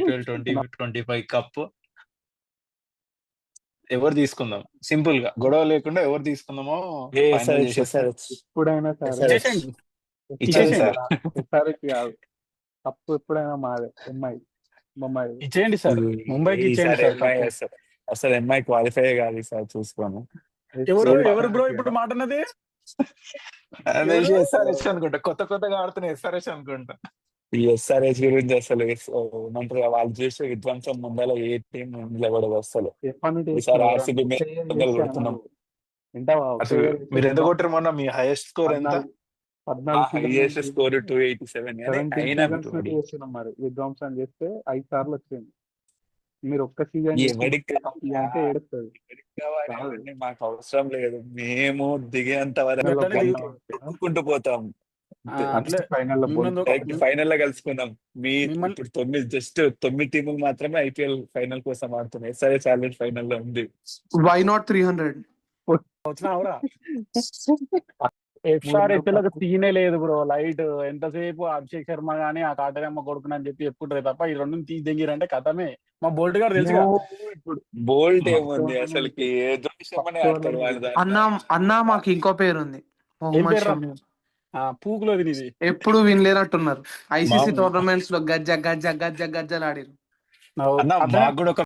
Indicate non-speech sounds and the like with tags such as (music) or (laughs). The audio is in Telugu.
IPL twenty (laughs) twenty five cup. ఎవరు తీసుకుందాం? సింపుల్గా. గొడవ లేకుండా ఎవరు తీసుకుందామో ఎప్పుడైనా సరే. కాదు. తప్పు ఎప్పుడైనా మాదే. ఎంఐ. బొమ్మాయి. ఇచ్చేయండి సార్. ముంబైకి ఇచ్చేయండి సార్ అసలు ఎంఐ క్వాలిఫై కాదు సార్ చూసుకోను. ఎవరు ఎవరు బ్రో ఇప్పుడు మాట అన్నది అదే ఎస్ఆర్హెచ్ అనుకుంటా. కొత్త కొత్తగా ఆడుతున్న ఎస్ఆర్హెచ్ అనుకుంటా. ఈ ఎస్ఆర్హెచ్ గురించి అసలు ఎస్- ఏమంటారు వాళ్ళు చేసే విధ్వంసం ముందర ఏ టీం నిలబడదు అసలు. ఎప్పటి నుండి ఈసారి? ఆర్సీబీ మీద. వింటావా? మీరు ఎంత. కొట్టారు మొన్న మీ హైయెస్ట్ స్కోర్ ఎంత? పద్నాలుగు- పద్నాలుగు highest score two eighty seven అయినా చేస్తున్నాం మరి. విధ్వంసం చేస్తే ఐదు సార్లు వచ్చింది. మీరు ఒక్క సీజన్ అంటే ఏడుస్తుంది. మాకు అవసరం లేదు. మేము దిగేంత వరకు కొట్టుకుంటూ పోతాం. ఫైనల్లో కలుసుకున్నాం మీ ఇప్పుడు తొమ్మిది జస్ట్ తొమ్మిది టీములు మాత్రమే ఐపీఎల్ ఫైనల్ కోసం ఆడుతున్నాయి. సరే ఛాలెంజ్ ఫైనల్లో ఉంది వై నాట్ త్రీ హండ్రెడ్ ఎఫ్ఆర్ పిల్లలకు తీనే లేదు బ్రో. లైట్ ఎంతసేపు అభిషేక్ శర్మ గానీ ఆ కాటరమ్మ కొడుకుని అని చెప్పి చెప్పుకుంటారు తప్ప ఈ రెండు తీసి దిగిరంటే కథమే. మా బోల్ట్ గారు తెలుసుగా బోల్ట్ ఏముంది అసలుకి? దాంట్లో. అన్నా అన్నా మాకు ఇంకో పేరు ఉంది పూకులో తినేది ఎప్పుడు వినలేనట్టున్నారు. ఐసీసీ. టోర్నమెంట్స్లో గజ్జ గజ్జ గజ్జ గజ్జలు ఆడిరు. అన్న మాకు కూడా ఒక